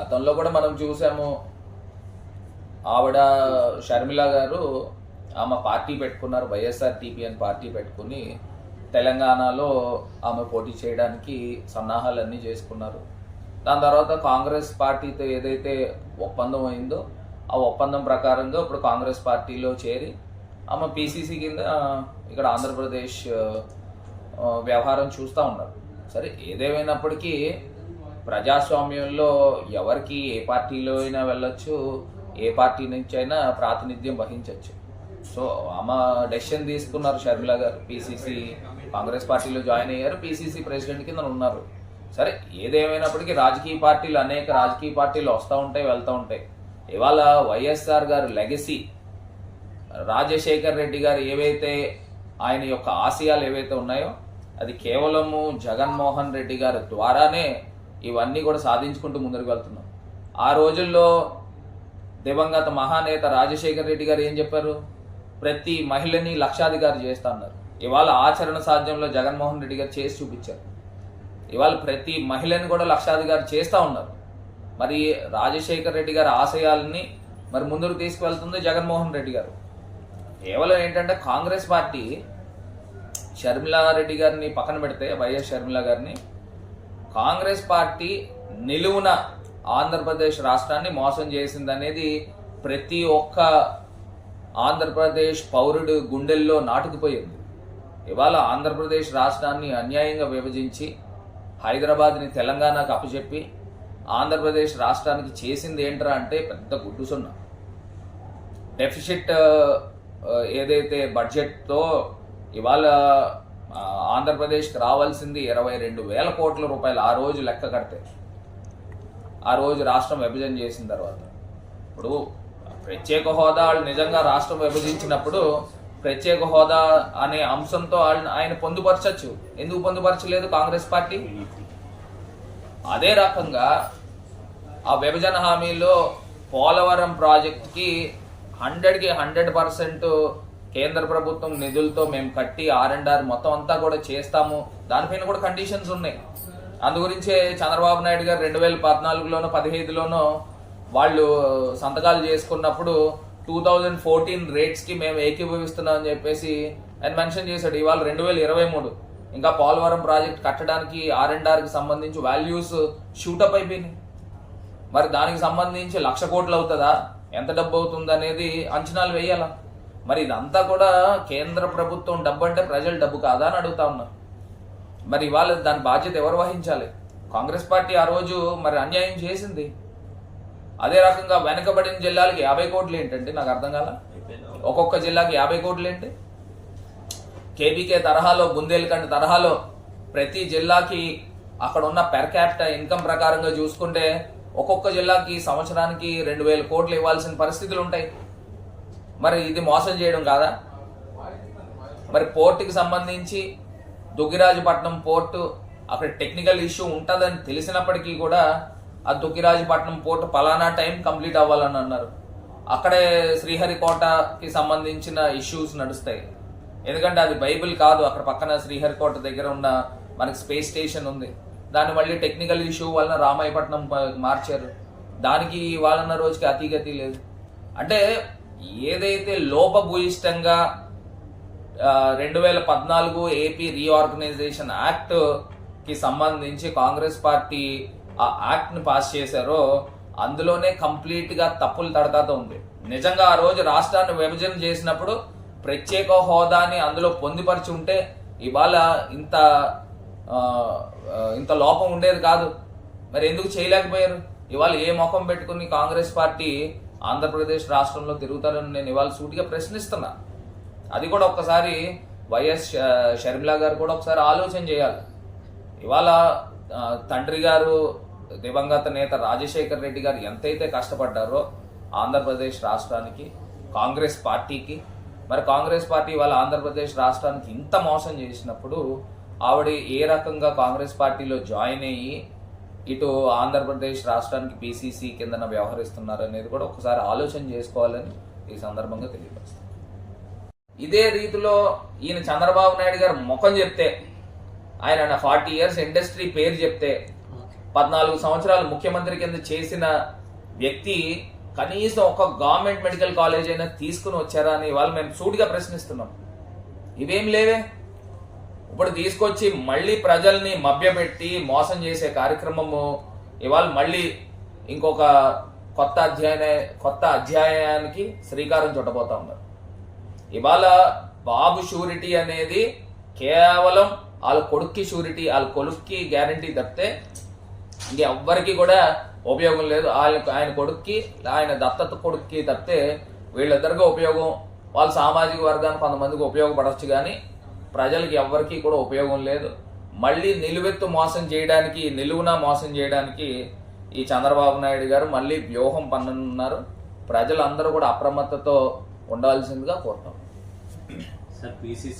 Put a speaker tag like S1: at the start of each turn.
S1: గతంలో కూడా మనం చూసాము ఆవిడ షర్మిల గారు ఆమె పార్టీ పెట్టుకున్నారు వైఎస్ఆర్ టీపీ అని పార్టీ పెట్టుకుని తెలంగాణలో ఆమె పోటీ చేయడానికి సన్నాహాలన్నీ చేసుకున్నారు. దాని తర్వాత కాంగ్రెస్ పార్టీతో ఏదైతే ఒప్పందం అయిందో ఆ ఒప్పందం ప్రకారంగా ఇప్పుడు కాంగ్రెస్ పార్టీలో చేరి ఆమె పీసీసీ కింద ఇక్కడ ఆంధ్రప్రదేశ్ వ్యవహారం చూస్తూ ఉన్నారు. సరే ఏదేమైనప్పటికీ ప్రజాస్వామ్యంలో ఎవరికి ఏ పార్టీలో అయినా వెళ్ళొచ్చు ఏ పార్టీ నుంచి అయినా ప్రాతినిధ్యం వహించవచ్చు సో ఆమె డెసిషన్ తీసుకున్నారు షర్మిల గారు పీసీసీ కాంగ్రెస్ పార్టీలో జాయిన్ అయ్యారు పీసీసీ ప్రెసిడెంట్ కింద ఉన్నారు. సరే ఏదేమైనప్పటికీ రాజకీయ పార్టీలు అనేక రాజకీయ పార్టీలు వస్తూ ఉంటాయి వెళ్తూ ఉంటాయి. ఇవాళ వైఎస్ఆర్ గారు లెగసీ రాజశేఖర్ రెడ్డి గారు ఏవైతే ఆయన యొక్క ఆశయాలు ఏవైతే ఉన్నాయో అది కేవలము జగన్మోహన్ రెడ్డి గారి ద్వారానే ఇవన్నీ కూడా సాధించుకుంటూ ముందుకు వెళ్తున్నాం. ఆ రోజుల్లో దివంగత మహానేత రాజశేఖర్ రెడ్డి గారు ఏం చెప్పారు? ప్రతి మహిళని లక్షాధికారి చేస్తా అన్నారు. ఇవాళ ఆచరణ సాధ్యంలో జగన్మోహన్ రెడ్డి గారు చేసి చూపించారు. ఇవాళ ప్రతి మహిళని కూడా లక్షాధికారి చేస్తూ ఉన్నారు. మరి రాజశేఖర్ రెడ్డి గారి ఆశయాలని మరి ముందుకు తీసుకువెళ్తుంది జగన్మోహన్ రెడ్డి గారు. కేవలం ఏంటంటే కాంగ్రెస్ పార్టీ షర్మిలారెడ్డి గారిని పక్కన పెడితే వైఎస్ షర్మిలా గారిని కాంగ్రెస్ పార్టీ నిలువున ఆంధ్రప్రదేశ్ రాష్ట్రాన్ని మోసం చేసిందనేది ప్రతి ఒక్క ఆంధ్రప్రదేశ్ పౌరుడు గుండెల్లో నాటుకుపోయింది. ఇవాళ ఆంధ్రప్రదేశ్ రాష్ట్రాన్ని అన్యాయంగా విభజించి హైదరాబాద్ని తెలంగాణకు అప్పచెప్పి ఆంధ్రప్రదేశ్ రాష్ట్రానికి చేసింది ఏంట్రా అంటే పెద్ద గుడ్డు సున్నా. డెఫిసిట్ ఏదైతే బడ్జెట్తో ఇవాళ ఆంధ్రప్రదేశ్కి రావాల్సింది ఇరవై రెండు వేల కోట్ల రూపాయలు ఆ రోజు లెక్క కడితే. ఆ రోజు రాష్ట్రం విభజన చేసిన తర్వాత. ఇప్పుడు ప్రత్యేక హోదా వాళ్ళు నిజంగా రాష్ట్రం విభజించినప్పుడు ప్రత్యేక హోదా అనే అంశంతో వాళ్ళని ఆయన పొందుపరచచ్చు. ఎందుకు పొందుపరచలేదు కాంగ్రెస్ పార్టీ? అదే రకంగా ఆ విభజన హామీలో పోలవరం ప్రాజెక్ట్కి హండ్రెడ్కి హండ్రెడ్ పర్సెంట్ కేంద్ర ప్రభుత్వం నిధులతో మేము కట్టి ఆర్ అండ్ ఆర్ మొత్తం అంతా కూడా చేస్తాము. దానిపైన కూడా కండిషన్స్ ఉన్నాయి. అందు గురించే చంద్రబాబు నాయుడు గారు రెండు వేల పద్నాలుగులోనో పదిహేదులోనో వాళ్ళు సంతకాలు చేసుకున్నప్పుడు టూ థౌజండ్ ఫోర్టీన్ రేట్స్కి మేము ఏకీభవిస్తున్నాం అని చెప్పేసి ఆయన మెన్షన్ చేశాడు. ఇవాళ రెండు వేల ఇరవై మూడు. ఇంకా పోలవరం ప్రాజెక్ట్ కట్టడానికి ఆర్ అండ్ ఆర్కి సంబంధించి వాల్యూస్ షూటప్ అయిపోయినాయి. మరి దానికి సంబంధించి లక్ష కోట్లు అవుతుందా? ఎంత డబ్బు అవుతుంది అనేది అంచనాలు వేయాలా? మరి ఇదంతా కూడా కేంద్ర ప్రభుత్వం డబ్బు అంటే ప్రజల డబ్బు కాదా అని అడుగుతా ఉన్నా. మరి ఇవాళ దాని బాధ్యత ఎవరు వహించాలి? కాంగ్రెస్ పార్టీ ఆ రోజు మరి అన్యాయం చేసింది. అదే రకంగా వెనకబడిన జిల్లాలకి యాభై కోట్లు ఏంటంటే నాకు అర్థం కాల? ఒక్కొక్క జిల్లాకి యాభై కోట్లు ఏంటి? కేబీకే తరహాలో బుందేల్ఖండ్ తరహాలో ప్రతి జిల్లాకి అక్కడ ఉన్న పెర్ క్యాపిటల్ ఇన్కమ్ ప్రకారంగా చూసుకుంటే ఒక్కొక్క జిల్లాకి సంవత్సరానికి రెండు వేల కోట్లు ఇవ్వాల్సిన పరిస్థితులు ఉంటాయి. మరి ఇది మోసం చేయడం కాదా? మరి పోర్టుకి సంబంధించి దుగ్గిరాజుపట్నం పోర్టు అక్కడ టెక్నికల్ ఇష్యూ ఉంటుందని తెలిసినప్పటికీ కూడా ఆ దుగ్గిరాజుపట్నం పోర్టు పలానా టైం కంప్లీట్ అవ్వాలని అన్నారు. అక్కడే శ్రీహరికోటకి సంబంధించిన ఇష్యూస్ నడుస్తాయి. ఎందుకంటే అది బైబిల్ కాదు అక్కడ పక్కన శ్రీహరికోట దగ్గర ఉన్న మనకి స్పేస్ స్టేషన్ ఉంది. దాన్ని మళ్ళీ టెక్నికల్ ఇష్యూ వలన రామాయపట్నం మార్చారు. దానికి వాళ్ళన్న రోజుకి అతిగతి లేదు. అంటే ఏదైతే లోపభూయిష్టంగా రెండు వేల పద్నాలుగు ఏపీ రీఆర్గనైజేషన్ యాక్ట్కి సంబంధించి కాంగ్రెస్ పార్టీ ఆ యాక్ట్ని పాస్ చేశారో అందులోనే కంప్లీట్గా తప్పులు తడతాతో ఉంది. నిజంగా ఆ రోజు రాష్ట్రాన్ని విభజన చేసినప్పుడు ప్రత్యేక హోదాని అందులో పొందుపరిచి ఉంటే ఇవాళ ఇంత ఇంత లోపం ఉండేది కాదు. మరి ఎందుకు చేయలేకపోయారు? ఇవాళ ఏ ముఖం పెట్టుకుని కాంగ్రెస్ పార్టీ ఆంధ్రప్రదేశ్ రాష్ట్రంలో తిరుగుతారని నేను ఇవాళ సూటిగా ప్రశ్నిస్తున్నా. అది కూడా ఒక్కసారి వైఎస్ షర్మిలా గారు కూడా ఒకసారి ఆలోచన చేయాలి. ఇవాళ తండ్రి గారు దివంగత నేత రాజశేఖర్ రెడ్డి గారు ఎంతైతే కష్టపడ్డారో ఆంధ్రప్రదేశ్ రాష్ట్రానికి కాంగ్రెస్ పార్టీకి మరి కాంగ్రెస్ పార్టీ వాళ్ళ ఆంధ్రప్రదేశ్ రాష్ట్రానికి ఇంత మోసం చేసినప్పుడు ఆవిడ ఏ రకంగా కాంగ్రెస్ పార్టీలో జాయిన్ అయ్యి ఇటు ఆంధ్రప్రదేశ్ రాష్ట్రానికి పీసీసీ కిందన వ్యవహరిస్తున్నారు అనేది కూడా ఒకసారి ఆలోచన చేసుకోవాలని ఈ సందర్భంగా తెలియపరుస్తాను ఇదే రీతిలో ఈయన చంద్రబాబు నాయుడు గారు ముఖం చెప్తే ఆయన ఫార్టీ ఇయర్స్ ఇండస్ట్రీ పేరు చెప్తే పద్నాలుగు సంవత్సరాలు ముఖ్యమంత్రి కింద చేసిన వ్యక్తి కనీసం ఒక గవర్నమెంట్ మెడికల్ కాలేజ్ అయినా తీసుకుని వచ్చారా అని ఇవాళ మేము సూటిగా ప్రశ్నిస్తున్నాం. ఇవేం లేవే? ఇప్పుడు తీసుకొచ్చి మళ్ళీ ప్రజల్ని మభ్యపెట్టి మోసం చేసే కార్యక్రమము ఇవాళ మళ్ళీ ఇంకొక కొత్త అధ్యాయ కొత్త అధ్యాయానికి శ్రీకారం చుట్టబోతా ఉన్నారు. ఇవాళ బాబు షూరిటీ అనేది కేవలం వాళ్ళ కొడుక్కి షూరిటీ వాళ్ళ కొడుక్కి గ్యారంటీ తప్పితే ఇంకెవ్వరికి కూడా ఉపయోగం లేదు. ఆయన ఆయన కొడుక్కి ఆయన దత్తత కొడుక్కి తప్పితే వీళ్ళిద్దరికీ ఉపయోగం వాళ్ళ సామాజిక వర్గానికి కొంతమందికి ఉపయోగపడవచ్చు కానీ ప్రజలకు ఎవ్వరికీ కూడా ఉపయోగం లేదు. మళ్ళీ నిలువెత్తు మోసం చేయడానికి నిలువున మోసం చేయడానికి ఈ చంద్రబాబు నాయుడు గారు మళ్ళీ వ్యూహం పన్ననున్నారు ప్రజలందరూ కూడా అప్రమత్తతో ఉండాల్సిందిగా కోరుతాం
S2: సార్ పిసిసి